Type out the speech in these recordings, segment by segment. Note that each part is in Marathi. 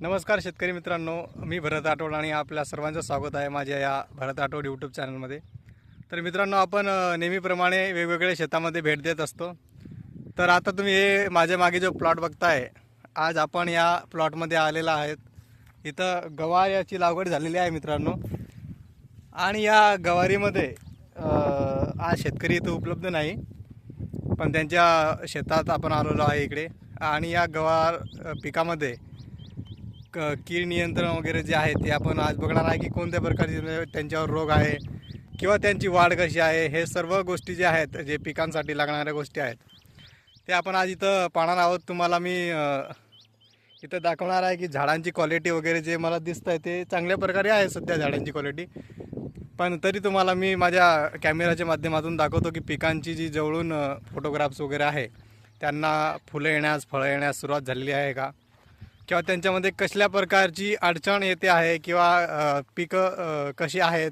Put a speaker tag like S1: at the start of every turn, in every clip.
S1: नमस्कार शेतकरी मित्रांनो मी भरत आठवड आणि आपल्या सर्वांचं स्वागत आहे माझ्या या भरत आठवड यूट्यूब चॅनलमध्ये तर मित्रांनो आपण नेहमीप्रमाणे वेगवेगळ्या शेतामध्ये भेट देत असतो. तर आता तुम्ही हे माझ्या मागे जो प्लॉट बघताय आज आपण या प्लॉटमध्ये आलेला आहेत. इथं गवार याची लागवड झालेली आहे मित्रांनो. आणि या गवारीमध्ये आज शेतकरी इथं उपलब्ध नाही पण त्यांच्या शेतात आपण आलेलो आहे इकडे. आणि या गवार पिकामध्ये क कीड नियंत्रण वगैरे जे आहे ते आपण आज बघणार आहे की कोणत्या प्रकारचे त्यांच्यावर रोग आहे किंवा त्यांची वाढ कशी आहे हे सर्व गोष्टी जे आहेत जे पिकांसाठी लागणाऱ्या गोष्टी आहेत ते आपण आज इथं पाहणार आहोत. तुम्हाला मी इथं दाखवणार आहे की झाडांची क्वालिटी वगैरे जे मला दिसतं आहे ते चांगल्या प्रकारे आहे सध्या झाडांची क्वालिटी पण तरी तुम्हाला मी माझ्या कॅमेराच्या माध्यमातून दाखवतो की पिकांची जी जवळून फोटोग्राफ्स वगैरे आहे त्यांना फुलं येण्यास फळं येण्यास सुरुवात झालेली आहे का? किंवा त्यांच्यामध्ये कसल्या प्रकारची अडचण येते आहे किंवा पिकं कशी आहेत?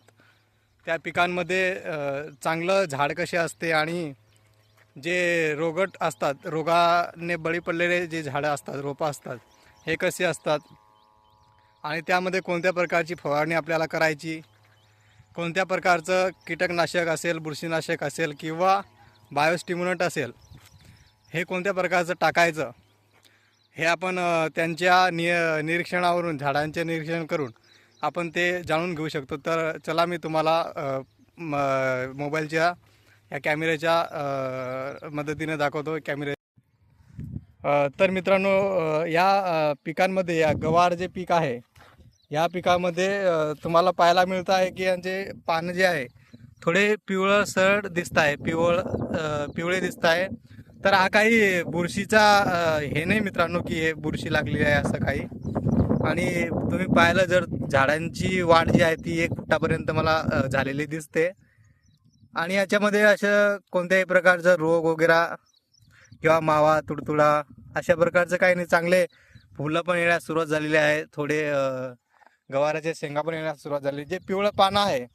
S1: त्या पिकांमध्ये चांगलं झाड कसे असते आणि जे रोगट असतात रोगाने बळी पडलेले जे झाडं असतात रोपं असतात हे कसे असतात? आणि त्यामध्ये कोणत्या प्रकारची फवारणी आपल्याला करायची? कोणत्या प्रकारचं कीटकनाशक असेल बुरशीनाशक असेल किंवा बायोस्टिम्युलंट असेल हे कोणत्या प्रकारचं टाकायचं? हे आपण त्यांच्या निय निरीक्षणावरून झाडांचे निरीक्षण करून आपण ते जाणून घेऊ शकतो. तर चला मी तुम्हाला म मोबाईलच्या या कॅमेऱ्याच्या मदतीने दाखवतो कॅमेरे. तर मित्रांनो या पिकांमध्ये या गवार जे पीक आहे या पिकामध्ये तुम्हाला पाहायला मिळतं आहे की यांचे पानं जे आहे थोडे पिवळसर दिसत आहे पिवळ पिवळे दिसत आहे. तर हा काही बुरशीचा हे नाही मित्रांनो की हे बुरशी लागलेली आहे असं काही. आणि तुम्ही पाहिलं जर झाडांची वाढ जी आहे ती एक फुटापर्यंत मला झालेली दिसते. आणि याच्यामध्ये असं कोणत्याही प्रकारचा रोग वगैरे किंवा मावा तुडतुडा अशा प्रकारचं काही नाही. चांगले फुलं पण येण्यास सुरुवात झालेली आहे. थोडे गवाराच्या शेंगा पण येण्यास सुरुवात झाली जे पिवळं पानं आहे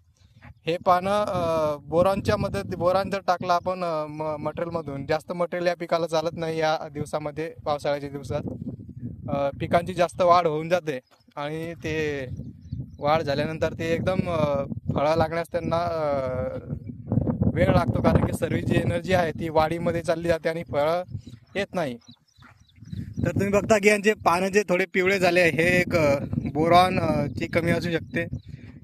S1: हे पानं बोरांच्या मदत बोरान जर टाकलं आपण म मटेरियलमधून जास्त मटेरियल या पिकाला चालत नाही या दिवसामध्ये पावसाळ्याच्या दिवसात. पिकांची जास्त वाढ होऊन जाते आणि ते वाढ झाल्यानंतर ते एकदम फळं लागण्यास त्यांना वेळ लागतो कारण की सर्व जी एनर्जी आहे ती वाढीमध्ये चालली जाते आणि फळं येत नाही. तर तुम्ही बघता की यांचे पानं जे थोडे पिवळे झाले हे एक बोरॉन ची कमी असू शकते.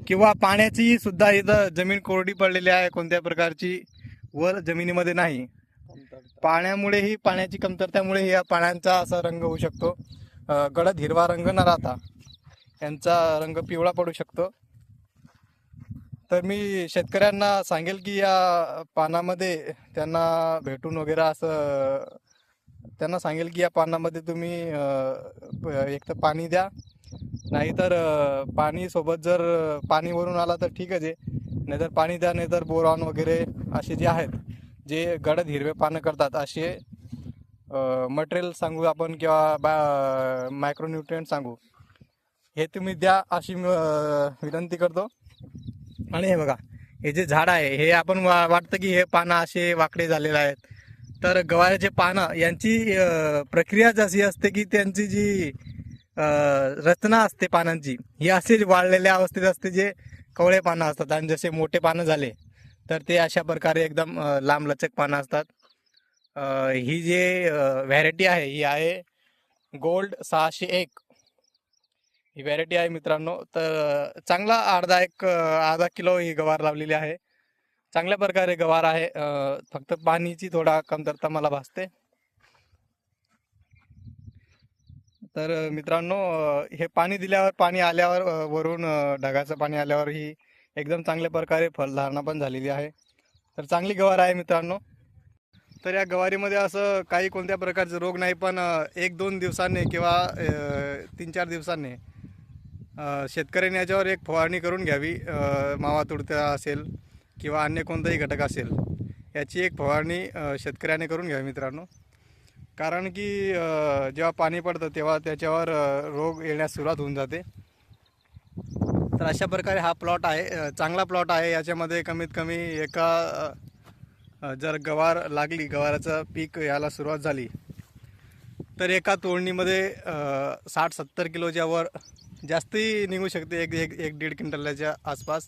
S1: किंवा पाण्याची सुद्धा इथं जमीन कोरडी पडलेली आहे कोणत्या प्रकारची वर जमिनीमध्ये नाही. पाण्यामुळेही पाण्याची कमतरतेमुळे या पाण्याचा असा रंग होऊ शकतो. गडद हिरवा रंग न राहता यांचा रंग पिवळा पडू शकतो. तर मी शेतकऱ्यांना सांगेल की या पानामध्ये त्यांना भेटून वगैरे असं त्यांना सांगेल की या पानामध्ये तुम्ही एक तर पाणी द्या. नाहीतर पाणी सोबत जर पाणी वरून आला तर ठीकच आहे नाहीतर पाणी द्या नाहीतर बोरॉन वगैरे असे जे आहेत जे गडद हिरवे पानं करतात असे मटेरियल सांगू आपण किंवा बा मायक्रोन्युट्रियंट सांगू. हे तुम्ही द्या अशी विनंती करतो. आणि हे बघा हे जे झाड आहे हे आपण वा वाटतं की हे पानं असे वाकडे झालेले आहेत. तर गवाराचे पानं यांची प्रक्रियाच अशी असते की त्यांची जी रचना असते पानांची. ही अशीच वाळलेल्या अवस्थेत असते जे कवळे पानं असतात. आणि जसे मोठे पानं झाले तर ते अशा प्रकारे एकदम लांबलचक पानं असतात. ही जे व्हॅरायटी आहे ही आहे गोल्ड सहाशे एक. ही व्हॅरायटी आहे मित्रांनो. तर चांगला अर्धा एक अर्धा किलो ही गवार लावलेली आहे. चांगल्या प्रकारे गवार आहे. फक्त पाणीची थोडा कमतरता मला भासते. तर मित्रांनो हे पाणी दिल्यावर पाणी आल्यावर वरून ढगाचं पाणी आल्यावर ही एकदम चांगल्या प्रकारे फलधारणा पण झालेली आहे. तर चांगली गवार आहे मित्रांनो. तर या गवारीमध्ये असं काही कोणत्या प्रकारचे रोग नाही पण एक दोन दिवसांनी किंवा तीन चार दिवसांनी शेतकऱ्याने शेतकऱ्यांनी याच्यावर एक फवारणी करून घ्यावी मावा तुडत्या असेल किंवा अन्य कोणताही घटक असेल याची एक फवारणी शेतकऱ्याने करून घ्यावी मित्रांनो. कारण की जेव्हा पाणी पडतं तेव्हा त्याच्यावर रोग येण्यास सुरुवात होऊन जाते. तर अशा प्रकारे हा प्लॉट आहे चांगला प्लॉट आहे. याच्यामध्ये कमीत कमी एका जर गवार लागली गवाराचं पीक याला सुरुवात झाली तर एका तोडणीमध्ये साठ सत्तर किलोच्या वर जास्तही निघू शकते एक एक एक दीड क्विंटलच्या आसपास.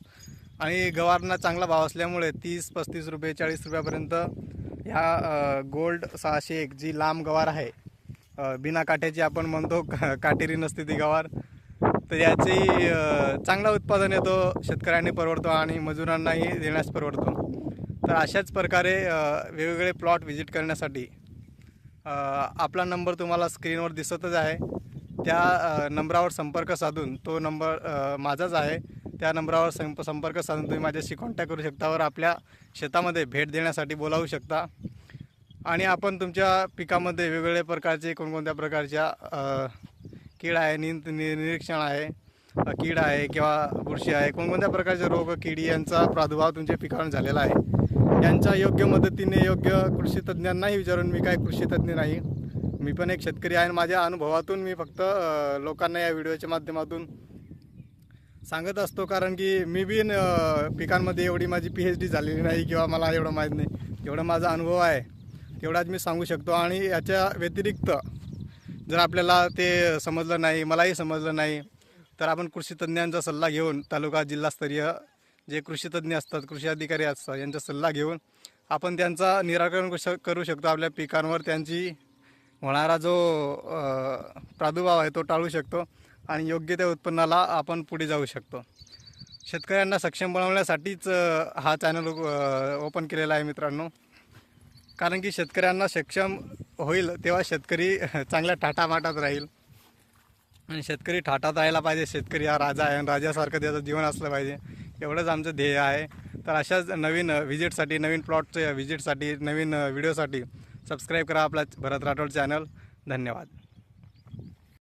S1: आणि गवारना चांगला भाव असल्यामुळे तीस पस्तीस रुपये चाळीस रुपयापर्यंत ह्या गोल्ड सहाशे एक जी लांब गवार आहे. बिना काट्याची आपण म्हणतो का- काटेरी नसते ती गवार. तर याची चांगला उत्पादन येतो शेतकऱ्यांनी परवडतो आणि मजुरांनाही देण्यास परवडतो. तर अशाच प्रकारे वेगवेगळे प्लॉट व्हिजिट करण्यासाठी आपला नंबर तुम्हाला स्क्रीनवर दिसतच आहे. त्या नंबरावर संपर्क साधून तो नंबर माझाच आहे. त्या नंबरावर संप संपर्क साधून तुम्ही माझ्याशी कॉन्टॅक्ट करू शकता वर आपल्या शेतामध्ये भेट देण्यासाठी बोलावू शकता. आणि आपण तुमच्या पिकामध्ये वेगवेगळ्या प्रकारचे कोणकोणत्या प्रकारच्या कीड आहे नि नि- निरीक्षण आहे कीड आहे किंवा बुरशी आहे कोणकोणत्या प्रकारचे रोग किडी यांचा प्रादुर्भाव तुमच्या पिकावर झालेला आहे यांच्या योग्य मदतीने योग्य कृषी तज्ज्ञांनाही विचारून मी काय कृषी तज्ज्ञ नाही. मी पण एक शेतकरी आहे आणि माझ्या अनुभवातून मी फक्त लोकांना या व्हिडिओच्या माध्यमातून सांगत असतो कारण की मी बी पिकांमध्ये एवढी माझी पी एच डी झालेली नाही किंवा मला एवढं माहीत नाही. जेवढा माझा अनुभव आहे. तेवढाच मी सांगू शकतो आणि याच्या व्यतिरिक्त जर आपल्याला ते समजलं नाही मलाही समजलं नाही तर आपण कृषी तज्ज्ञांचा सल्ला घेऊन तालुका जिल्हास्तरीय जे कृषी तज्ज्ञ असतात कृषी अधिकारी असतात यांचा सल्ला घेऊन आपण त्यांचा निराकरण करू शक- करू शकतो. आपल्या पिकांवर त्यांची होणारा जो प्रादुर्भाव आहे तो टाळू शकतो. आणि योग्य त्या उत्पन्नाला आपण पुढे जाऊ शकतो. शेतकऱ्यांना सक्षम बनवण्यासाठीच हा चॅनल ओपन केलेला आहे मित्रांनो. कारण की शेतकऱ्यांना सक्षम होईल तेव्हा शेतकरी चांगल्या ठाटामाटात राहील. आणि शेतकरी ठाटात राहायला पाहिजे शेतकरी हा राजा आहे आणि राजासारखं त्याचं जीवन असलं पाहिजे. एवढंच आमचं ध्येय आहे. तर अशाच नवीन व्हिजिटसाठी नवीन प्लॉटच्या व्हिजिटसाठी नवीन व्हिडिओसाठी सबस्क्राईब करा आपला भरत राठोड चॅनल धन्यवाद.